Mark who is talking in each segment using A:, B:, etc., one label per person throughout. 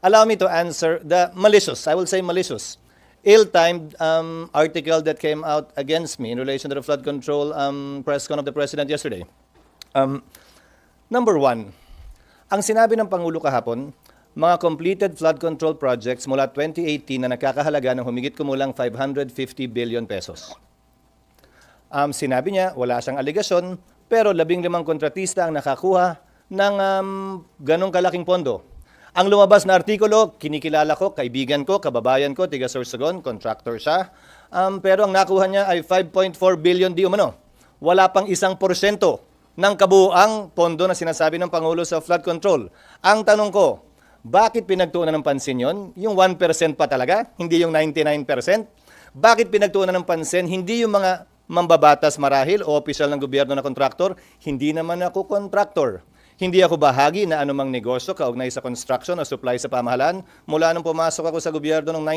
A: Allow me to answer the malicious, I will say malicious, ill-timed um, article that came out against me in relation to the flood control um, press con of the President yesterday. Um, number one, ang sinabi ng Pangulo kahapon, mga completed flood control projects mula 2018 na nakakahalaga ng humigit kumulang 550 billion pesos. Um, sinabi niya, wala siyang aligasyon, pero labing limang kontratista ang nakakuha ng um, ganong kalaking pondo. Ang lumabas na artikulo, kinikilala ko, kaibigan ko, kababayan ko, tiga Sorsogon, contractor siya. Um, pero ang nakuha niya ay 5.4 billion di umano. Wala pang isang porsyento ng kabuuang pondo na sinasabi ng Pangulo sa flood control. Ang tanong ko, bakit pinagtuunan ng pansin yon? Yung 1% pa talaga, hindi yung 99%? Bakit pinagtuunan ng pansin, hindi yung mga mambabatas marahil o opisyal ng gobyerno na kontraktor? Hindi naman ako kontraktor. Hindi ako bahagi na anumang negosyo kaugnay sa construction o supply sa pamahalaan mula nung pumasok ako sa gobyerno noong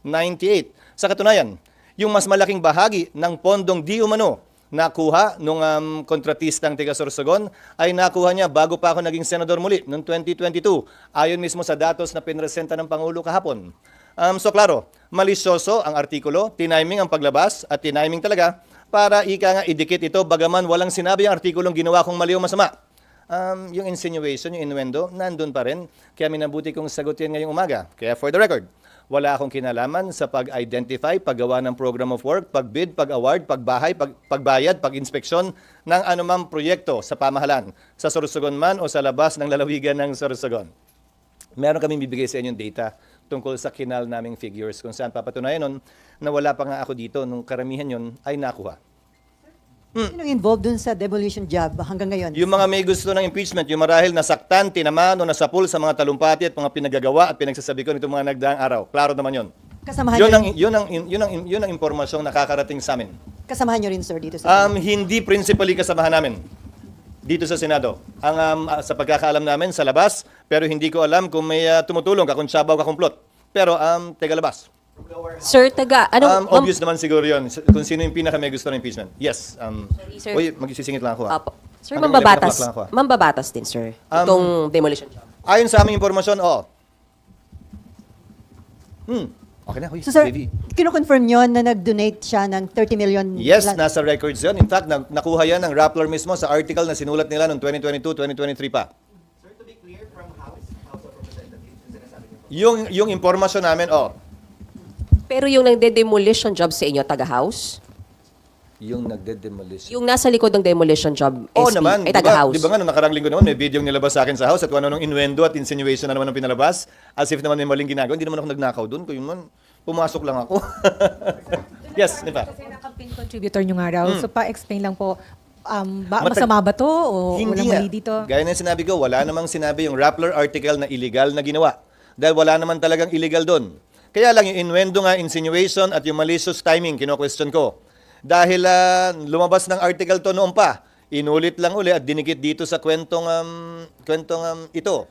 A: 1998. Sa katunayan, yung mas malaking bahagi ng pondong di umano nakuha nung um, kontratistang tiga Sorsogon ay nakuha niya bago pa ako naging senador muli noong 2022 ayon mismo sa datos na pinresenta ng Pangulo kahapon. Um, so klaro, malisyoso ang artikulo, tiniming ang paglabas at tiniming talaga para ika nga idikit ito bagaman walang sinabi ang artikulong ginawa kong mali o masama. Um, yung insinuation, yung innuendo, nandun pa rin. Kaya minabuti kong sagutin ngayong umaga. Kaya for the record, wala akong kinalaman sa pag-identify, paggawa ng program of work, pag-bid, pag-award, pagbahay, pag pagbayad, pag-inspeksyon ng anumang proyekto sa pamahalan, sa Sorsogon man o sa labas ng lalawigan ng Sorsogon. Meron kaming bibigay sa inyong data tungkol sa kinal naming figures kung saan papatunayan nun na wala pa nga ako dito nung karamihan yon ay nakuha.
B: Sino involved dun sa demolition job hanggang ngayon?
A: Yung mga may gusto ng impeachment, yung marahil nasaktan, tinamaan o nasapul sa mga talumpati at mga pinagagawa at pinagsasabi ko nitong mga nagdaang araw. Klaro naman yun.
B: Kasamahan
A: Yun ang,
B: rin,
A: yun ang, yun ang, yun ang impormasyong nakakarating sa amin.
B: kasamahan niyo rin sir dito sa
A: Um, hindi principally kasamahan namin dito sa Senado. Ang um, ah, sa pagkakaalam namin sa labas, pero hindi ko alam kung may ah, tumutulong, kakuntsabaw, kakumplot. Pero um, taga labas.
C: Sir, taga,
A: Um,
C: ano, ma'am-
A: obvious naman siguro yun. Kung sino yung pinaka may gusto ng impeachment. Yes. Um,
C: sir.
A: Uy, magsisingit lang ako. ah.
C: Apo. Sir,
A: Hanggang
C: mambabatas.
A: 11 o'clock lang ako, ah.
C: Mambabatas din, sir.
A: Um,
C: Itong demolition job.
A: Ayon sa aming impormasyon, oo. Hmm. Okay na, huy.
B: So sir,
A: baby.
B: kino-confirm niyo na nag-donate siya ng 30 million?
A: Yes,
B: la-
A: nasa records yun. In fact, na- nakuha yan ng Rappler mismo sa article na sinulat nila noong 2022-2023 pa. Yung, yung impormasyon namin, oh,
C: Pero yung nagde-demolition job sa inyo, taga-house?
A: yung nagde-demolition.
C: Yung nasa likod ng demolition job,
A: Oo
C: SP,
A: naman,
C: ay
A: di ba,
C: taga-house?
A: di ba nga nung nakarang linggo naman, may video nilabas sa akin sa house at kung ano nung innuendo at insinuation na naman ang pinalabas, as if naman may maling ginagawa. Hindi naman ako nagnakaw doon, kung yun man, pumasok lang ako. yes, di ba?
D: Kasi na-campaign contributor nyo nga raw. So pa-explain lang po, um, ba,
A: Hmm. Matag-
D: masama ba to o walang
A: nga.
D: mali dito?
A: Gaya ng sinabi ko, wala namang sinabi yung Rappler article na illegal na ginawa. Dahil wala naman talagang illegal doon. Kaya lang yung innuendo nga, insinuation at yung malicious timing, kino-question ko. Dahil ah, lumabas ng article to noon pa, inulit lang uli at dinikit dito sa kwentong, um, kwentong um, ito.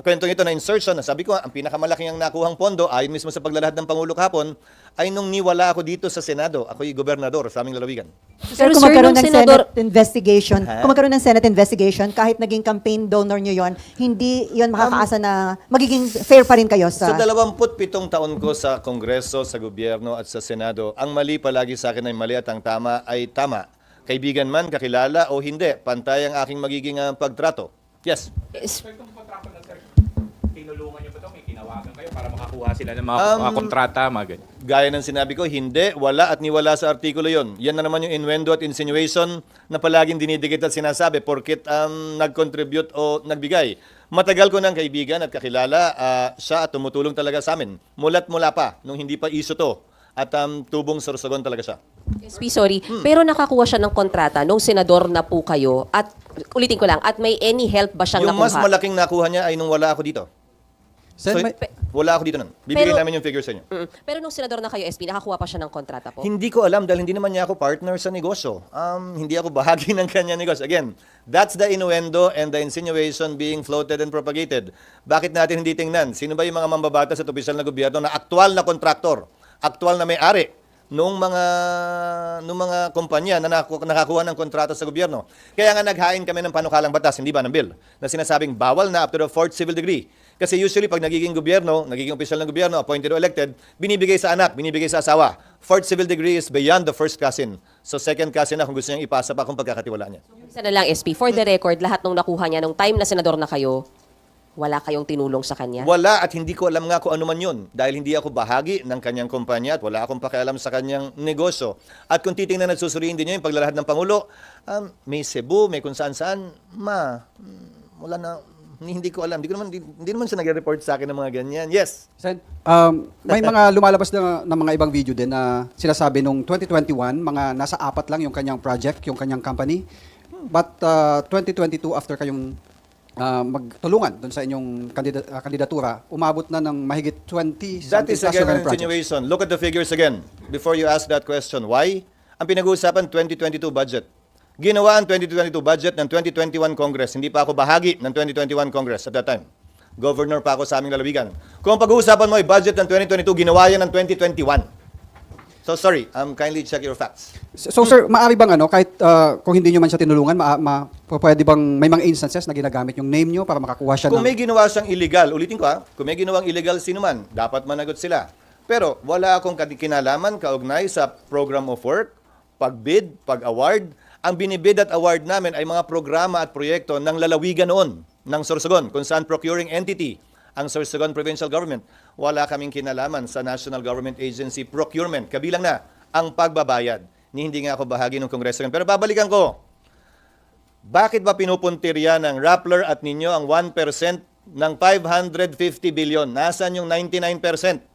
A: Ang kwentong ito na insertion, na sabi ko, ang pinakamalaking ang nakuhang pondo, ayon mismo sa paglalahad ng Pangulo kahapon, ay nung niwala ako dito sa Senado. Ako'y gobernador sa aming lalawigan.
B: Sir,
C: Pero
B: kung magkaroon ng
C: senador-
B: Senate investigation,
A: Ha?
B: kung magkaroon ng Senate investigation, kahit naging campaign donor niyo yon, hindi yon makakaasa na magiging fair pa rin kayo sa...
A: Sa 27 taon ko sa Kongreso, sa gobyerno at sa Senado, ang mali palagi sa akin ay mali at ang tama ay tama. Kaibigan man, kakilala o hindi, pantay ang aking magiging ah, pagtrato. Yes.
E: Sir, kinawagan kayo para makakuha sila ng mga,
A: Um,
E: mga kontrata, mga ganyan?
A: Gaya ng sinabi ko, hindi, wala at niwala sa artikulo yon. Yan na naman yung innuendo at insinuation na palaging dinidikit at sinasabi porkit um, nag-contribute o nagbigay. Matagal ko ng kaibigan at kakilala ah, siya at tumutulong talaga sa amin. Mulat mula pa, nung hindi pa iso to. At um, tubong sorsogon talaga siya.
C: SP, sorry.
A: Hmm.
C: Pero nakakuha siya ng kontrata nung senador na po kayo at ulitin ko lang, at may any help ba siyang
A: Yung mas
C: nakuha?
A: malaking nakuha niya ay nung wala ako dito.
F: Sen,
A: So,
F: may-
A: wala ako dito nun. Bibigyan
C: Pero-
A: namin yung figures sa inyo.
C: Mm. Pero nung senador na kayo, SP, nakakuha pa siya ng kontrata po?
A: Hindi ko alam dahil hindi naman niya ako partner sa negosyo. Um, hindi ako bahagi ng kanya negosyo. Again, that's the innuendo and the insinuation being floated and propagated. Bakit natin hindi tingnan? Sino ba yung mga mambabatas at opisyal na gobyerno na aktual na kontraktor, aktual na may-ari nung mga nung mga kumpanya na nakakuha ng kontrata sa gobyerno. Kaya nga naghain kami ng panukalang batas, hindi ba ng bill, na sinasabing bawal na up to the fourth civil degree Kasi usually pag nagiging gobyerno, nagiging opisyal ng gobyerno, appointed or elected, binibigay sa anak, binibigay sa asawa. Fourth civil degree is beyond the first cousin. So second cousin na kung gusto niyang ipasa pa kung pagkakatiwalaan niya.
C: Isa na lang, SP. For the record, lahat nung nakuha niya nung time na senador na kayo, wala kayong tinulong sa kanya?
A: Wala at hindi ko alam nga kung ano man yun dahil hindi ako bahagi ng kanyang kumpanya at wala akong pakialam sa kanyang negosyo. At kung titingnan at susuriin din niyo yung paglalahad ng Pangulo, um, may Cebu, may kung saan saan, ma, mm, wala na, hindi ko alam. Hindi, ko naman, hindi, hindi naman siya nagre-report sa akin ng mga ganyan. Yes.
F: Sen, um, may mga lumalabas na, na mga ibang video din na sinasabi nung 2021, mga nasa apat lang yung kanyang project, yung kanyang company. But uh, 2022, after kayong uh, magtulungan doon sa inyong kandida- uh, kandidatura, umabot na ng mahigit 20
A: That is again an
F: projects.
A: continuation. Look at the figures again before you ask that question. Why? Ang pinag-uusapan 2022 budget. Ginawa ang 2022 budget ng 2021 Congress. Hindi pa ako bahagi ng 2021 Congress at that time. Governor pa ako sa aming lalawigan. Kung pag-uusapan mo ay budget ng 2022, ginawa yan ng 2021. So sorry, um, kindly check your facts.
F: So, so, sir, maaari bang ano, kahit uh, kung hindi nyo man siya tinulungan, ma, ma, pwede bang may mga instances na ginagamit yung name nyo para makakuha siya
A: Kung
F: ng...
A: may ginawa siyang illegal, ulitin ko ha, kung may ginawang illegal sino man, dapat managot sila. Pero wala akong kinalaman kaugnay sa program of work, pagbid, pag-award. Ang binibid at award namin ay mga programa at proyekto ng lalawigan noon, ng Sorsogon, kung saan procuring entity ang Sorsogon Provincial Government. Wala kaming kinalaman sa National Government Agency Procurement. Kabilang na ang pagbabayad. Ni hindi nga ako bahagi ng Kongreso. Pero babalikan ko, bakit ba pinupuntirya ng Rappler at ninyo ang 1% ng 550 billion? Nasaan yung 99%?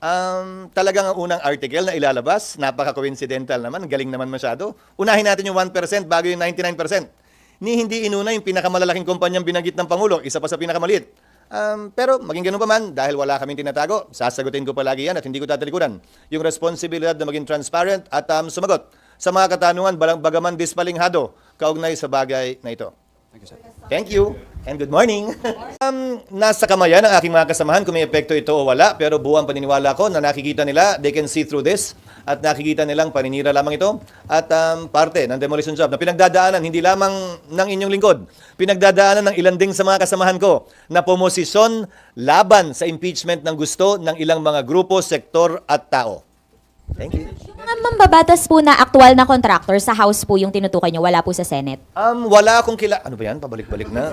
A: Um, talagang ang unang article na ilalabas, napaka-coincidental naman, galing naman masyado. Unahin natin yung 1% bago yung 99%. Ni hindi inuna yung pinakamalalaking kumpanyang binanggit ng Pangulo, isa pa sa pinakamaliit. Um, pero maging ganun pa man, dahil wala kaming tinatago, sasagutin ko palagi yan at hindi ko tatalikuran. Yung responsibilidad na maging transparent at um, sumagot sa mga katanungan bagaman dispalinghado kaugnay sa bagay na ito.
F: Thank you, sir.
A: Thank you and good morning. um, nasa kamayan ng aking mga kasamahan kung may epekto ito o wala, pero buwang paniniwala ko na nakikita nila, they can see through this, at nakikita nilang paninira lamang ito, at um, parte ng demolition job na pinagdadaanan hindi lamang ng inyong lingkod, pinagdadaanan ng ilan ding sa mga kasamahan ko na pumosisyon laban sa impeachment ng gusto ng ilang mga grupo, sektor at tao. Thank you.
G: Yung mga mambabatas po na aktual na contractor sa House po yung tinutukoy nyo, wala po sa Senate.
A: Um, wala akong kila... Ano ba yan? Pabalik-balik na.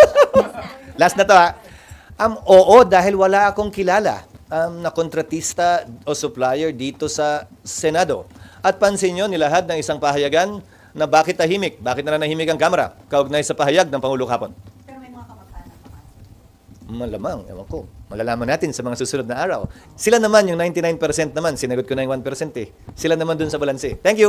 A: Last na to ha. Um, oo, dahil wala akong kilala um, na kontratista o supplier dito sa Senado. At pansin nyo, nilahad ng isang pahayagan na bakit tahimik, bakit na nahimik ang Kamara, kaugnay sa pahayag ng Pangulo kapon. Malamang, ewan ko. Malalaman natin sa mga susunod na araw. Sila naman, yung 99% naman, sinagot ko na yung 1% eh. Sila naman dun sa balanse. Thank you!